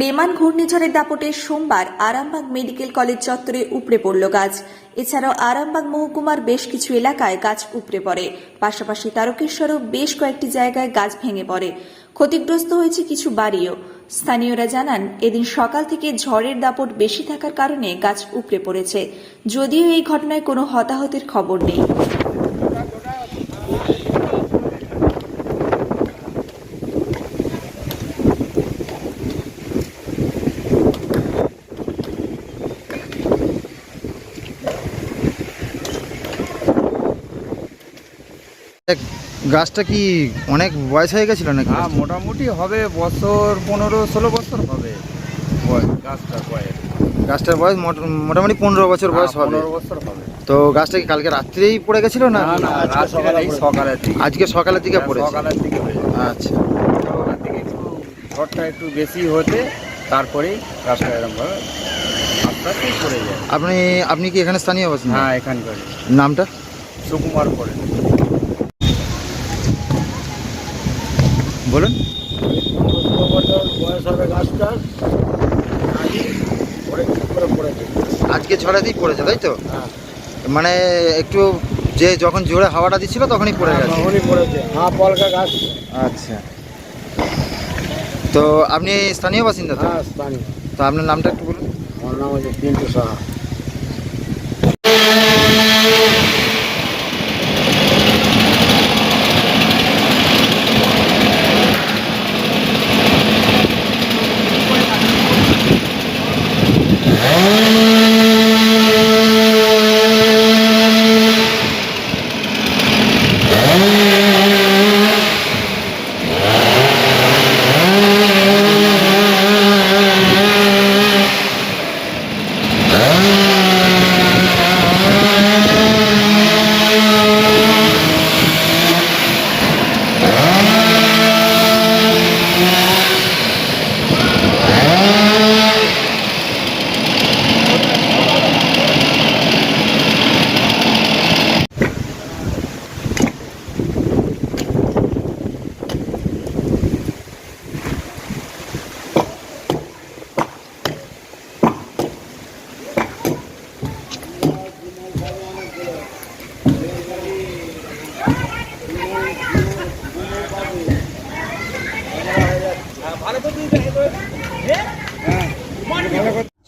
রেমান ঘূর্ণিঝড়ের দাপটে সোমবার আরামবাগ মেডিকেল কলেজ চত্বরে উপড়ে পড়ল গাছ। এছাড়াও আরামবাগ মহকুমার বেশ কিছু এলাকায় গাছ উপড়ে পড়ে। পাশাপাশি তারকেশ্বরও বেশ কয়েকটি জায়গায় গাছ ভেঙে পড়ে। ক্ষতিগ্রস্ত হয়েছে কিছু বাড়িও। স্থানীয়রা জানান, এদিন সকাল থেকে ঝড়ের দাপট বেশি থাকার কারণে গাছ উপড়ে পড়েছে। যদিও এই ঘটনায় কোনো হতাহতের খবর নেই। গাছটা কি অনেক বয়স হয়ে গেছিল নাকি? হ্যাঁ মোটামুটি হবে বছর পনেরো ষোলো বছর হবে বয়স গাছটার বয়স। গাছটার বয়স মোটামুটি পনেরো বছর বয়স হ্যাঁ, হবে বছর হবে। তো গাছটা কি কালকে রাত্রেই পড়ে গেছিল না? সকালের দিকে। আজকে সকালের দিকে হ্যাঁ, পড়েছে? সকালের দিকে আচ্ছা। সকালের দিকে একটু ঝড়টা একটু বেশি হতে তারপরেই গাছটা এরকম আস্তে পড়ে যায়। আপনি আপনি কি এখানে স্থানীয় বাসিন্দা হ্যাঁ এখানকার। নামটা? সুকুমার করে বলুন। আজকে ঝড়াতেই পড়েছে তাই তো? মানে একটু যে যখন জোরে হাওয়াটা দিচ্ছিল তখনই পড়ে গেছে তখনই পড়েছে হ্যাঁ পলকা গাছ। আচ্ছা। তো আপনি স্থানীয় বাসিন্দা তো? হ্যাঁ স্থানীয়। তো আপনার নামটা একটু বলুন। আমার নাম হচ্ছে পিন্টু সাহা। ভালো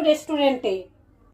রেস্টুরেন্টে